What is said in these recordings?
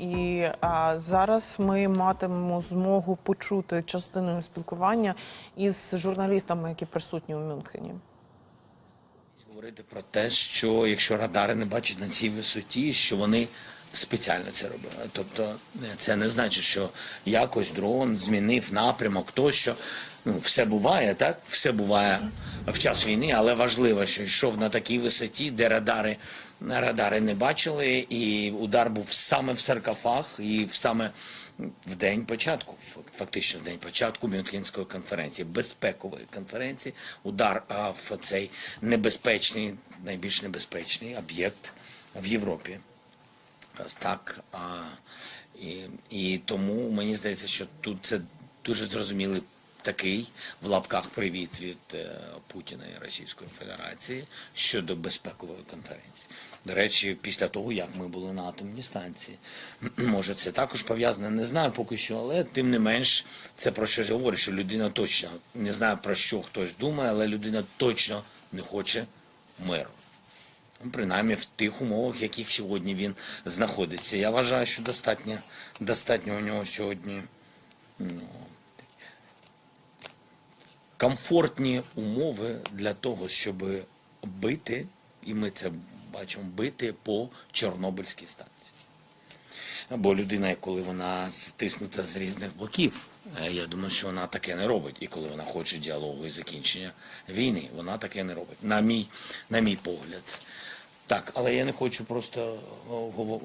І а, зараз ми матимемо змогу почути частину спілкування із журналістами, які присутні у Мюнхені. Говорити про те, що якщо радари не бачать на цій висоті, що вони спеціально це робили. Тобто це не значить, що якось дрон змінив напрямок, тощо. Ну, все буває, так? Все буває в час війни, але важливо, що йшов на такій висоті, де радари, радари не бачили, і удар був саме в саркофаг, і саме в день початку, фактично в день початку Мюнхенської конференції, безпекової конференції, удар в цей небезпечний, найбільш небезпечний об'єкт в Європі. Так, і, і тому мені здається, що тут це дуже зрозумілий такий в лапках привіт від е, Путіна і Російської Федерації щодо безпекової конференції. До речі, після того, як ми були на атомній станції, може це також пов'язане, не знаю поки що, але тим не менш це про щось говорить, що людина точно не знаю про що хтось думає, але людина точно не хоче миру. Ну, Принаймні в тих умовах, в яких сьогодні він знаходиться. Я вважаю, що достатньо, достатньо у нього сьогодні ну, комфортні умови для того, щоб бити, і ми це бачимо, бити по Чорнобильській станції. Бо людина, коли вона стиснута з різних боків, е, я думаю, що вона таке не робить. І коли вона хоче діалогу і закінчення війни, вона таке не робить. На мій, на мій погляд. Так, але я не хочу просто о,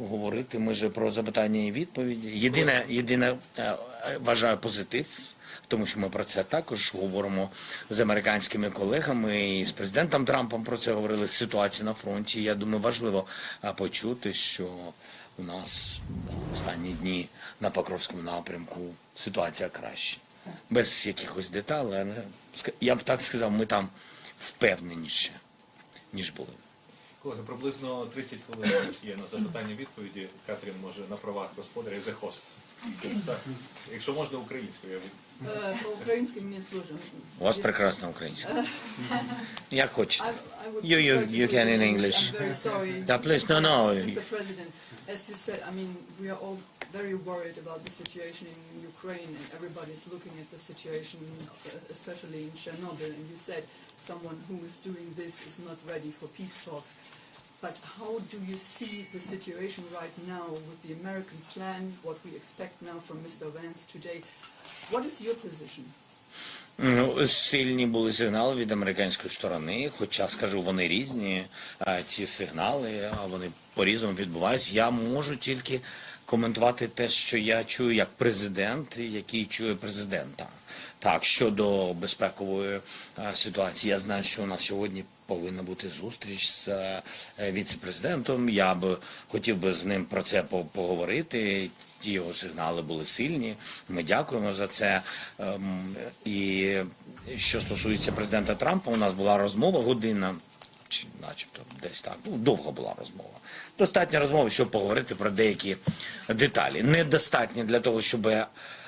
говорити. Ми же про запитання і відповіді. Єдине, єдине е, е, вважаю позитив, тому що ми про це також говоримо з американськими колегами і з президентом Трампом про це говорили з ситуації на фронті. Я думаю, важливо е, почути, що у нас останні дні на Покровському напрямку ситуація краще. Без якихось деталей, але я б так сказав, ми там впевненіше, ніж були. Колеги, приблизно 30 хвилин є на запитання відповіді. Катрін може на правах господаря за хост. Так. Якщо можна українською, я від- Е, По-українськи мені служимо. У вас прекрасна українська. Як хочете. You, you, you can in in English. I'm very sorry. Yeah, please, no, no. Mr. President, as you said, I mean, we are all very worried about the situation in Ukraine, and everybody's looking at the situation, uh, especially in Chernobyl. And you said someone who is doing this is not ready for peace talks. But how do you see the situation right now with the American plan, what we expect now from Mr. Vance today? What is your position? Ну, сильні були сигнали від американської сторони, хоча скажу, вони різні. Ці сигнали, вони по-різному відбуваються. Я можу тільки коментувати те, що я чую як президент, який чує президента. Так, щодо безпекової ситуації, я знаю, що у нас сьогодні повинна бути зустріч з е, віце-президентом. Я б хотів би з ним про це поговорити. Ті його сигнали були сильні. Ми дякуємо за це. Ем, І що стосується президента Трампа, у нас була розмова година, чи начебто десь так. Ну, довга була розмова. Достатньо розмови, щоб поговорити про деякі деталі. Недостатньо для того, щоб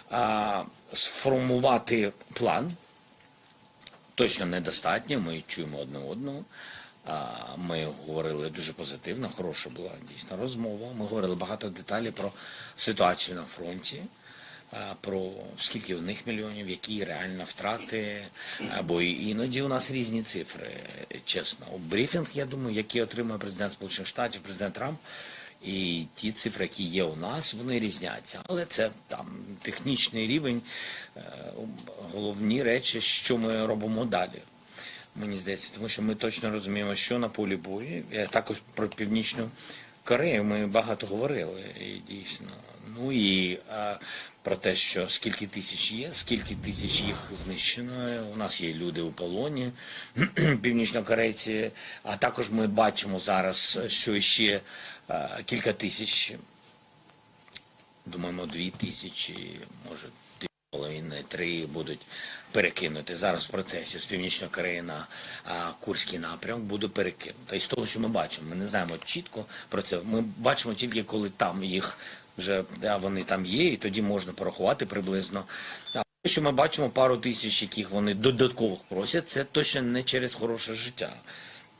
а, сформувати план. Точно недостатньо. Ми чуємо одне одного. Ми говорили дуже позитивно, хороша була дійсно розмова. Ми говорили багато деталей про ситуацію на фронті, про скільки у них мільйонів, які реально втрати. А, Бо іноді у нас різні цифри, чесно. Брифінг, я думаю, який отримує президент Сполучених Штатів, президент Трамп. І ті цифри, які є у нас, вони різняться. Але це там технічний рівень, е, головні речі, що ми робимо далі. Мені здається, тому що ми точно розуміємо, що на полі бою. Також про північну Корею ми багато говорили, і дійсно. Ну і е, про те, що скільки тисяч є, скільки тисяч їх знищено. У нас є люди у полоні, північнокорейці. А також ми бачимо зараз, що ще е, кілька тисяч, думаємо, дві тисячі, може половини три будуть перекинути зараз в процесі з північної Кореї на а, Курський напрямок буде перекинуто. І з того, що ми бачимо, ми не знаємо чітко про це. Ми бачимо тільки коли там їх вже а, вони там є, і тоді можна порахувати приблизно. А що ми бачимо пару тисяч, яких вони додаткових просять, це точно не через хороше життя.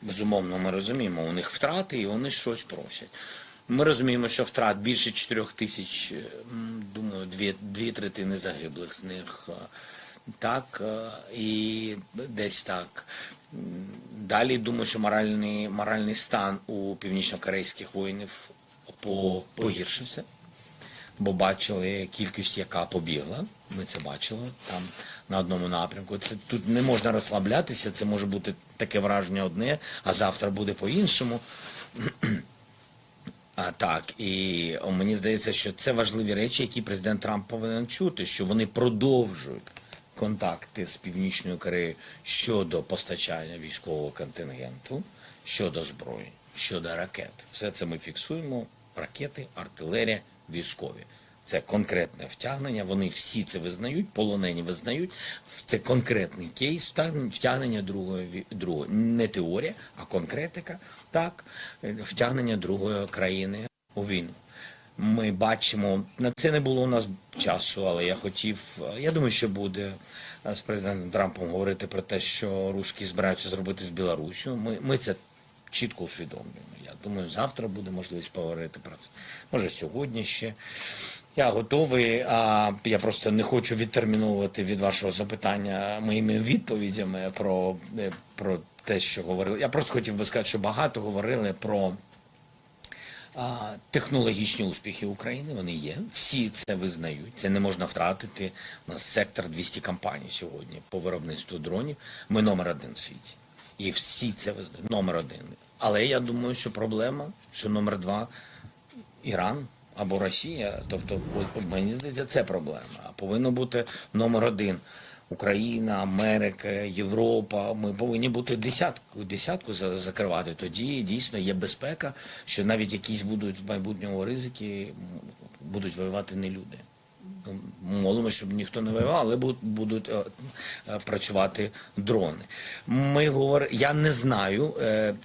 Безумовно, ми розуміємо, у них втрати і вони щось просять. Ми розуміємо, що втрат більше 4 тисяч, е, думаю, дві, дві третини загиблих з них. е, Так, е, і десь так. Далі думаю, що моральний, моральний стан у північнокорейських воїнів по- погіршився бо бачили кількість, яка побігла. Ми це бачили там на одному напрямку. Це тут не можна розслаблятися. Це може бути таке враження одне, а завтра буде по-іншому. А, так, і о, мені здається, що це важливі речі, які президент Трамп повинен чути, що вони продовжують контакти з Північною Кореєю щодо постачання військового контингенту, щодо зброї, щодо ракет. Все це ми фіксуємо: ракети, артилерія, військові. Це конкретне втягнення. Вони всі це визнають, полонені визнають. Це конкретний кейс втягнення, другої другої. Не теорія, а конкретика. Так, втягнення другої країни у війну. Ми бачимо, на це не було у нас часу, але я хотів. Я думаю, що буде е, з президентом Трампом говорити про те, що русські збираються зробити з Білорусі. Ми, ми це чітко усвідомлюємо. Я думаю, завтра буде можливість поговорити про це. Може, сьогодні ще. Я готовий, а я просто не хочу відтерміновувати від вашого запитання моїми відповідями про, е, про те, що говорили. Я просто хотів би сказати, що багато говорили про технологічні успіхи України. Вони є. Всі це визнають. Це не можна втратити. У нас сектор 200 компаній сьогодні по виробництву дронів. Ми номер один в світі. І всі це визнають. Номер один. Але я думаю, що проблема, що номер два Іран або Росія. Тобто, мені здається, це проблема. А повинно бути номер один. Україна, Америка, Європа. Ми повинні бути десятку, десятку закривати. Тоді дійсно є безпека, що навіть якісь будуть в майбутньому ризики, будуть воювати не люди. Молимо, щоб ніхто не воював, але будуть е, е, працювати дрони. Ми говоримо, я не знаю, е,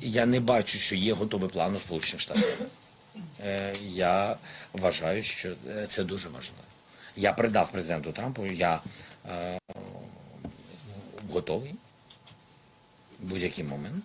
я не бачу, що є готовий план у Сполучених Штатах. Е, Я вважаю, що це дуже важливо. Я передав президенту Трампу, я готовий в будь-який момент